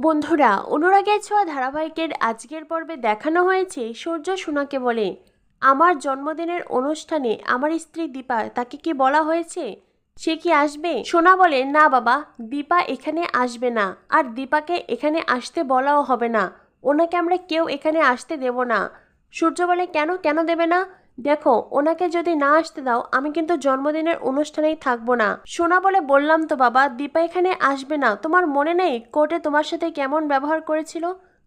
বন্ধুরা, অনুরাগের ছোঁয়া ধারাবাহিকের আজকের পর্বে দেখানো হয়েছে সূর্য সোনাকে বলে। আমার জন্মদিনের অনুষ্ঠানে আমার স্ত্রী দীপা তাকে কি বলা হয়েছে? সে কি আসবে? সোনা বলে, না বাবা, দীপা এখানে আসবে না। আর দীপাকে এখানে আসতে বলাও হবে না। ওনাকে আমরা কেউ এখানে আসতে দেব না। সূর্য বলে, কেন? কেন দেবে না? দেখো, ওনাকে যদি না আসতে দাও, আমি কিন্তু জন্মদিনের অনুষ্ঠানেই থাকব না। সোনা বলে বললাম তো বাবা, দীপা এখানে আসবে না। তোমার মনে নেই কোর্টে তোমার সাথে কেমন ব্যবহার করেছিল?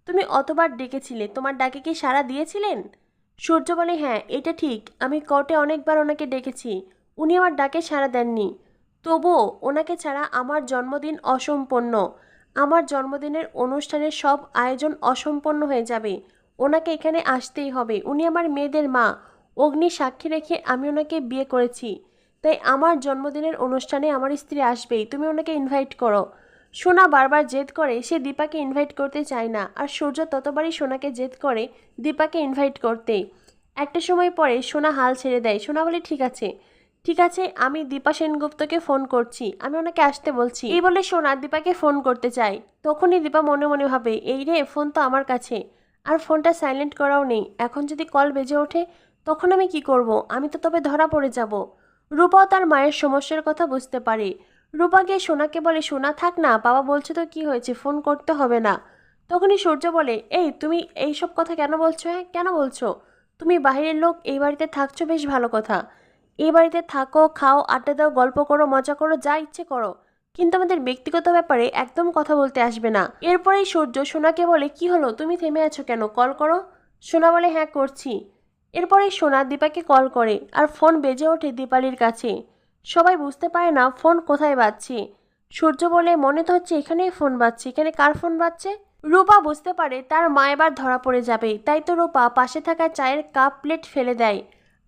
তুমি অতবার ডেকেছিলে, তোমার ডাকে কি সাড়া দিয়েছিলেন? সূর্য বলে হ্যাঁ এটা ঠিক। আমি কোর্টে অনেকবার ওনাকে ডেকেছি। উনি আমার ডাকে সাড়া দেননি। তবুও ওনাকে ছাড়া আমার জন্মদিন অসম্পন্ন আমার জন্মদিনের অনুষ্ঠানের সব আয়োজন অসম্পন্ন হয়ে যাবে। ওনাকে এখানে আসতেই হবে। উনি আমার মেয়েদের মা। অগ্নি সাক্ষী রেখে আমি ওনাকে বিয়ে করেছি। তাই আমার জন্মদিনের অনুষ্ঠানে আমার স্ত্রী আসবেই, তুমি ওনাকে ইনভাইট করো। সোনা বারবার জেদ করে, সে দীপাকে ইনভাইট করতে চায় না। আর সূর্য ততবারই সোনাকে জেদ করে, দীপাকে ইনভাইট করতে একটা সময় পরে সোনা হাল ছেড়ে দেয়, সোনা বলে, ঠিক আছে। ঠিক আছে, আমি দীপা সেনগুপ্তকে ফোন করছি। আমি ওনাকে আসতে বলছি। এই বলে সোনা দীপাকে ফোন করতে চাই তখনই দীপা মনে মনে ভাবে, এই রে ফোন তো আমার কাছে। আর ফোনটা সাইলেন্ট করাও নেই। এখন যদি কল বেজে ওঠে তখন আমি কি করব? আমি তো তবে ধরা পড়ে যাব। রূপাও তার মায়ের সমস্যার কথা বুঝতে পারে। রূপা গিয়ে সোনাকে বলে, সোনা, থাক না, বাবা বলছে তো কি হয়েছে, ফোন করতে হবে না। তখনই সূর্য বলে, এই, তুমি এই সব কথা কেন বলছো হ্যাঁ? কেন বলছো? তুমি বাইরের লোক, এই বাড়িতে থাকছো বেশ ভালো কথা। এই বাড়িতে থাকো, খাও, আড্ডা দাও, গল্প করো, মজা করো, যা ইচ্ছে করো। কিন্তু আমাদের ব্যক্তিগত ব্যাপারে একদম কথা বলতে আসবে না। এরপরেই সূর্য সোনাকে বলে, কি হলো? তুমি থেমে আছো কেন? কল করো? সোনা বলে হ্যাঁ করছি। এরপরেই সোনা দীপাকে কল করে আর ফোন বেজে ওঠে দীপালির কাছে। সবাই বুঝতে পারে না ফোন কোথায় বাজছে। সূর্য বলে, মনে তো হচ্ছে এখানেই ফোন বাজছে। এখানে কার ফোন বাজছে? রূপা বুঝতে পারে তার মা এবার ধরা পড়ে যাবে। তাই তো রূপা পাশে থাকা চায়ের কাপ প্লেট ফেলে দেয়।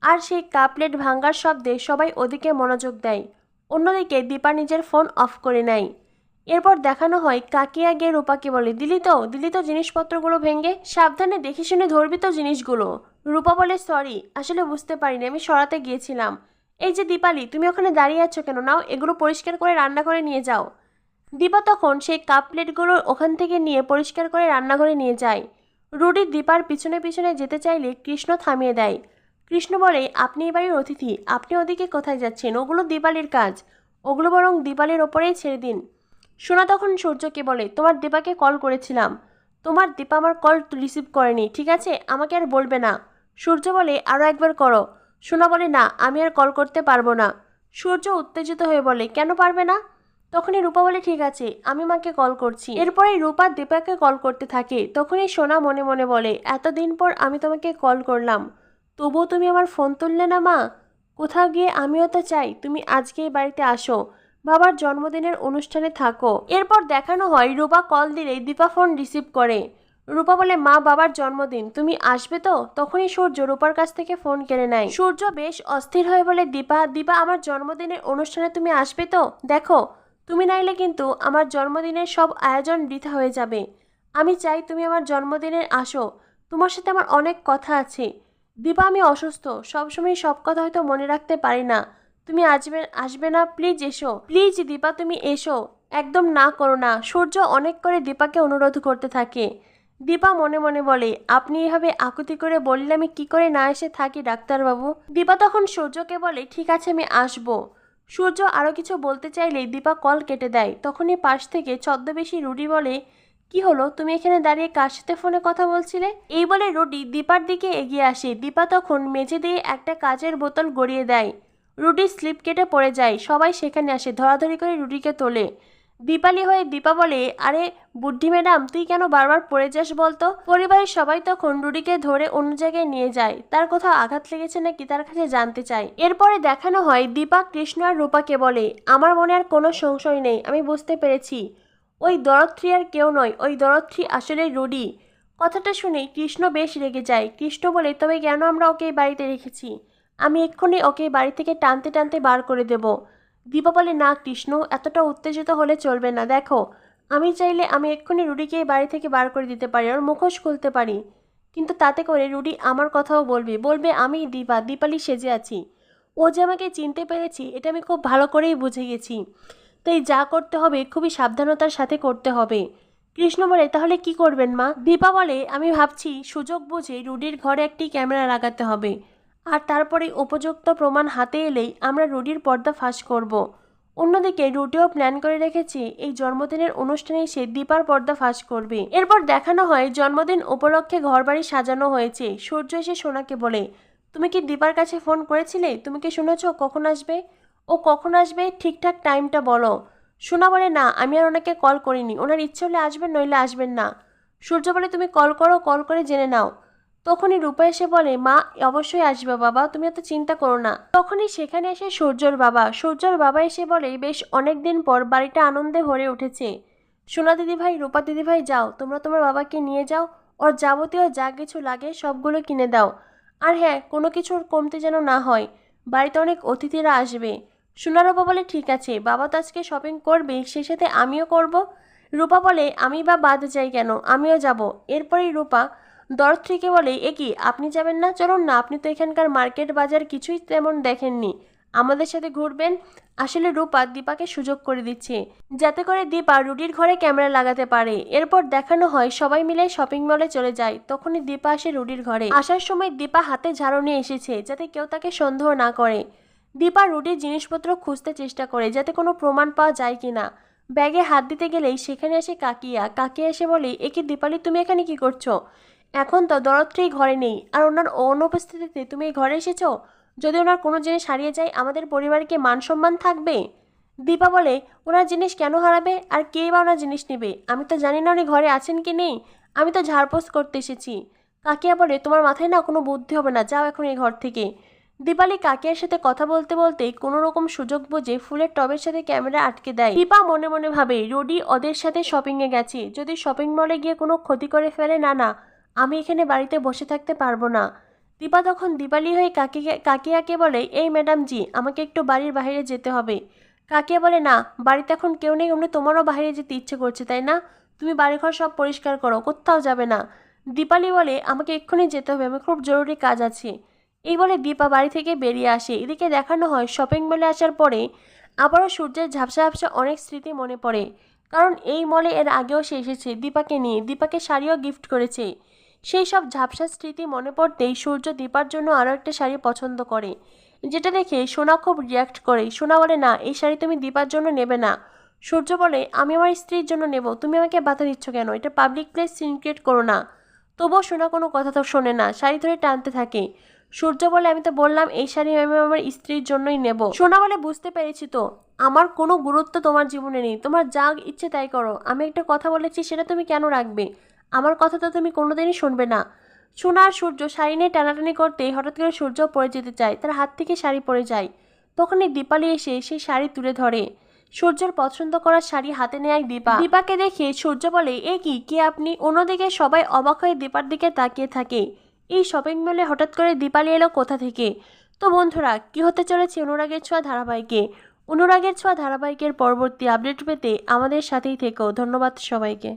আর সেই কাপ প্লেট ভাঙ্গার শব্দে সবাই ওদিকে মনোযোগ দেয়। অন্যদিকে দীপা নিজের ফোন অফ করে নেয়। এরপর দেখানো হয় কাকিয়া গিয়ে রূপাকে বলে, দিলি তো দিলি তো জিনিসপত্রগুলো ভেঙে, সাবধানে দেখে শুনে ধরবি তো জিনিসগুলো। রূপা বলে সরি আসলে বুঝতে পারিনি, আমি সরাতে গিয়েছিলাম। এই যে দীপালি, তুমি ওখানে দাঁড়িয়ে আছো কেন? নাও এগুলো পরিষ্কার করে রান্না করে নিয়ে যাও। দীপা তখন সেই কাপ প্লেটগুলো ওখান থেকে নিয়ে পরিষ্কার করে রান্নাঘরে নিয়ে যায়। রুডি দীপার পিছনে পিছনে যেতে চাইলে কৃষ্ণ থামিয়ে দেয়। কৃষ্ণ বলে, আপনি এই বাড়ির অতিথি, আপনি ওদিকে কোথায় যাচ্ছেন? ওগুলো দীপালির কাজ। ওগুলো বরং দীপালির ওপরেই ছেড়ে দিন। সোনা তখন সূর্যকে বলে, তোমার দীপাকে কল করেছিলাম। তোমার দীপা আমার কল রিসিভ করেনি, ঠিক আছে? আমাকে আর বলবে না। সূর্য বলে আরও একবার করো। সোনা বলে, না, আমি আর কল করতে পারব না। সূর্য উত্তেজিত হয়ে বলে, কেন পারবে না? তখনই রূপা বলে, ঠিক আছে, আমি মাকে কল করছি। এরপরে রূপা দীপাকে কল করতে থাকে। তখনই সোনা মনে মনে বলে, এতদিন পর আমি তোমাকে কল করলাম। তবুও তুমি আমার ফোন তুললে না, মা? কোথাও গিয়ে আমিও তো চাই, তুমি আজকে এই বাড়িতে আসো। বাবার জন্মদিনের অনুষ্ঠানে থাকো। এরপর দেখানো হয়, রূপা কল দিলেই দীপা ফোন রিসিভ করে। রূপা বলে, মা, বাবার জন্মদিন। তুমি আসবে তো? তখনই সূর্য রূপার কাছ থেকে ফোন কেড়ে নেয়। সূর্য বেশ অস্থির হয়ে বলে, দীপা দীপা, আমার জন্মদিনের অনুষ্ঠানে তুমি আসবে তো? দেখো, তুমি নাইলে কিন্তু আমার জন্মদিনের সব আয়োজন বৃথা হয়ে যাবে। আমি চাই তুমি আমার জন্মদিনের আসো। তোমার সাথে আমার অনেক কথা আছে। দীপা, আমি অসুস্থ। সবসময় সব কথা হয়তো মনে রাখতে পারি না। তুমি আসবে আসবে না, প্লিজ এসো। প্লিজ দীপা, তুমি এসো। একদম না করো না। সূর্য অনেক করে দীপাকে অনুরোধ করতে থাকে। দীপা মনে মনে বলে, আপনি এভাবে আকুতি করে বললে আমি কি করে না এসে থাকি ডাক্তারবাবু? দীপা তখন সূর্যকে বলে, ঠিক আছে, আমি আসব। সূর্য আরও কিছু বলতে চাইলেই দীপা কল কেটে দেয়। তখনই পাশ থেকে ছদ্মবেশী রুডি বলে, কি হলো? তুমি এখানে দাঁড়িয়ে কার সাথে ফোনে কথা বলছিলে? এই বলে রুডি দীপার দিকে এগিয়ে আসে। দীপা তখন মেঝে দিয়ে একটা কাচের বোতল গড়িয়ে দেয়। রুডি স্লিপ কেটে পড়ে যায়। সবাই সেখানে আসে, ধরাধরি করে রুডিকে তোলে। দীপালি হয়ে দীপা বলে, আরে বুদ্ধি ম্যাডাম, তুই কেন বারবার পড়ে যাস বলতো? পরিবারের সবাই তখন রুডিকে ধরে অন্য জায়গায় নিয়ে যায়। তার কোথাও আঘাত লেগেছে নাকি তার কাছে জানতে চায়। এরপরে দেখানো হয়, দীপা, কৃষ্ণ আর রূপাকে বলে, আমার মনে আর কোনো সংশয় নেই, আমি বুঝতে পেরেছি। ওই দরত্রী আর কেউ নয়, ওই দরত্রী আসলে রুডি। কথাটা শুনে কৃষ্ণ বেশ রেগে যায়। কৃষ্ণ বলে, তবে কেন আমরা ওকে বাড়িতে রেখেছি? আমি এক্ষুনি ওকে বাড়ি থেকে টানতে টানতে বার করে দেব। দীপা বলে না কৃষ্ণ এতটা উত্তেজিত হলে চলবে না। দেখো, আমি চাইলে আমি এক্ষুনি রুডিকে বাড়ি থেকে বার করে দিতে পারি, ওর মুখোশ খুলতে পারি। কিন্তু তাতে করে রুডি আমার কথাও বলবে বলবে, আমি দীপা, দীপালি সেজে আছি। ও যে আমাকে চিনতে পেরেছি, এটা আমি খুব ভালো করেই বুঝে গেছি। তাই যা করতে হবে, খুবই সাবধানতার সাথে করতে হবে। কৃষ্ণ বলে, তাহলে কি করবেন মা? দীপা বলে, আমি ভাবছি, সুযোগ বুঝে রুডির ঘরে একটি ক্যামেরা লাগাতে হবে। আর তারপরে উপযুক্ত প্রমাণ হাতে এলেই আমরা রুডির পর্দা ফাঁস করব। অন্যদিকে রুটিও প্ল্যান করে রেখেছি, এই জন্মদিনের অনুষ্ঠানে সে দীপার পর্দা ফাঁস করবে। এরপর দেখানো হয় জন্মদিন উপলক্ষে ঘরবাড়ি সাজানো হয়েছে। সূর্য এসে সোনাকে বলে, তুমি কি দীপার কাছে ফোন করেছিলে? তুমি কি শুনেছ? কখন আসবে? ও কখন আসবে? ঠিকঠাক টাইমটা বলো। সোনা বলে, না, আমি আর ওনাকে কল করিনি। ওনার ইচ্ছে হলে আসবেন, নইলে আসবেন না। সূর্য বলে, তুমি কল করো, কল করে জেনে নাও। তখনই রূপা এসে বলে, মা, অবশ্যই আসবে বাবা, তুমি এত চিন্তা করো না। তখনই সেখানে এসে সূর্যর বাবা সূর্যর বাবা এসে বলে, বেশ অনেক দিন পর বাড়িটা আনন্দে ভরে উঠেছে। সোনা দিদি ভাই রূপা দিদি ভাই যাও, তোমরা তোমার বাবাকে নিয়ে যাও, ওর যাবতীয় যা কিছু লাগে সবগুলো কিনে দাও। আর হ্যাঁ কোনো কিছুর কমতে যেন না হয়, বাড়িতে অনেক অতিথিরা আসবে। সোনার বাবা বলে, ঠিক আছে, বাবা তো আজকে শপিং করবে, সে সাথে আমিও করব। রূপা বলে, আমি বা বাদ যাই কেন? আমিও যাব। এরপরেই রূপা দরথ্রিকে বলে, এ কি, আপনি যাবেন না? চলুন না, আপনি তো এখানকার মার্কেট বাজার কিছুই তেমন দেখেননি। আমাদের সাথে ঘুরবেন? আসলে রূপা দীপাকে সুযোগ করে দিচ্ছে, যাতে করে দীপা রুটির ঘরে ক্যামেরা লাগাতে পারে। এরপর দেখানো হয়, সবাই মিলে শপিং মলে চলে যায়। তখনই দীপা আসে রুটির ঘরে। আসার সময় দীপা হাতে ঝাড়ু নিয়ে এসেছে, যাতে কেউ তাকে সন্দেহ না করে। দীপা রুটির জিনিসপত্র খুঁজতে চেষ্টা করে, যাতে কোনো প্রমাণ পাওয়া যায় কিনা ব্যাগে হাত দিতে গেলেই সেখানে আসে কাকিয়া। কাকিয়া এসে বলে একে দীপালি, তুমি এখানে কি করছ? এখন তো দরত্রী ঘরে নেই, আর ওনার অনুপস্থিতিতে তুমি এই ঘরে এসেছ? যদি ওনার কোনো জিনিস হারিয়ে যায়, আমাদের পরিবারকে মান সম্মান থাকবে? দীপা বলে, ওনার জিনিস কেন হারাবে, আর কে বা ওনার জিনিস নেবে? আমি তো জানি না উনি ঘরে আছেন কি নেই। আমি তো ঝাড়পোস করতে এসেছি। কাকিয়া বলে, তোমার মাথায় না কোনো বুদ্ধি হবে না, যাও এখন এই ঘর থেকে। দীপালি কাকিয়ার সাথে কথা বলতে বলতে কোনো রকম সুযোগ বুঝে ফুলের টবের সাথে ক্যামেরা আটকে দেয়। দীপা মনে মনে ভাবে, রোডি ওদের সাথে শপিংয়ে গেছে। যদি শপিং মলে গিয়ে কোনো ক্ষতি করে ফেলে, না না। আমি এখানে বাড়িতে বসে থাকতে পারব না। দীপা তখন দীপালি হয়ে কাকিকে, কাকিয়াকে বলে, এই ম্যাডাম জি আমাকে একটু বাড়ির বাইরে যেতে হবে। কাকিয়া বলে, না, বাড়িতে এখন কেউ নেই, অমনি তোমারও বাইরে যেতে ইচ্ছে করছে, তাই না? তুমি বাড়িঘর সব পরিষ্কার করো, কোথাও যাবে না। দীপালি বলে, আমাকে এক্ষুনি যেতে হবে, আমার খুব জরুরি কাজ আছে। এই বলে দীপা বাড়ি থেকে বেরিয়ে আসে। এদিকে দেখানো হয়, শপিং মলে আসার পরে আবারও সূর্যের ঝাপসা ঝাপসা অনেক স্মৃতি মনে পড়ে। কারণ এই মলে এর আগেও সে এসেছে, দীপাকে নিয়ে। দীপাকে শাড়িও গিফট করেছে। সেই সব ঝাপসা স্মৃতি মনে পড়তেই সূর্য দীপার জন্য আরও একটা শাড়ি পছন্দ করে। যেটা দেখে সোনা খুব রিয়াক্ট করে। সোনা বলে, না, এই শাড়ি তুমি দীপার জন্য নেবে না। সূর্য বলে, আমি আমার স্ত্রীর জন্য নেব। তুমি আমাকে বাধা দিচ্ছ কেন? এটা পাবলিক প্লেস সিনক্রিয়েট করো না। তবুও সোনা কোনো কথা তো শোনে না, শাড়ি ধরে টানতে থাকে। সূর্য বলে, আমি তো বললাম, এই শাড়ি আমি আমার স্ত্রীর জন্যই নেব। সোনা বলে, বুঝতে পেরেছি তো। আমার কোনো গুরুত্ব তোমার জীবনে নেই। তোমার যা ইচ্ছে তাই করো। আমি একটা কথা বলেছি, সেটা তুমি কেন রাখবে? আমার কথা তো তুমি কোনোদিনই শুনবে না। সোনা আর সূর্য শাড়ি নিয়ে টানাটানি করতেই হঠাৎ করে সূর্য পড়ে যেতে চায়, তার হাত থেকে শাড়ি পড়ে যায়। তখনই দীপালি এসে সেই শাড়ি তুলে ধরে। সূর্যর পছন্দ করা শাড়ি হাতে নেয় দীপা। দীপাকে দেখে সূর্য বলে, এ কি, কে আপনি? অন্যদিকে সবাই অবাক হয়ে দীপার দিকে তাকিয়ে থাকে। এই শপিং মলে হঠাৎ করে দীপালি এলো কোথা থেকে? তো বন্ধুরা, কি হতে চলেছে অনুরাগের ছোঁয়া ধারাবাহিকে? অনুরাগের ছোঁয়া ধারাবাহিকের পরবর্তী আপডেট পেতে আমাদের সাথেই থেকো। ধন্যবাদ সবাইকে।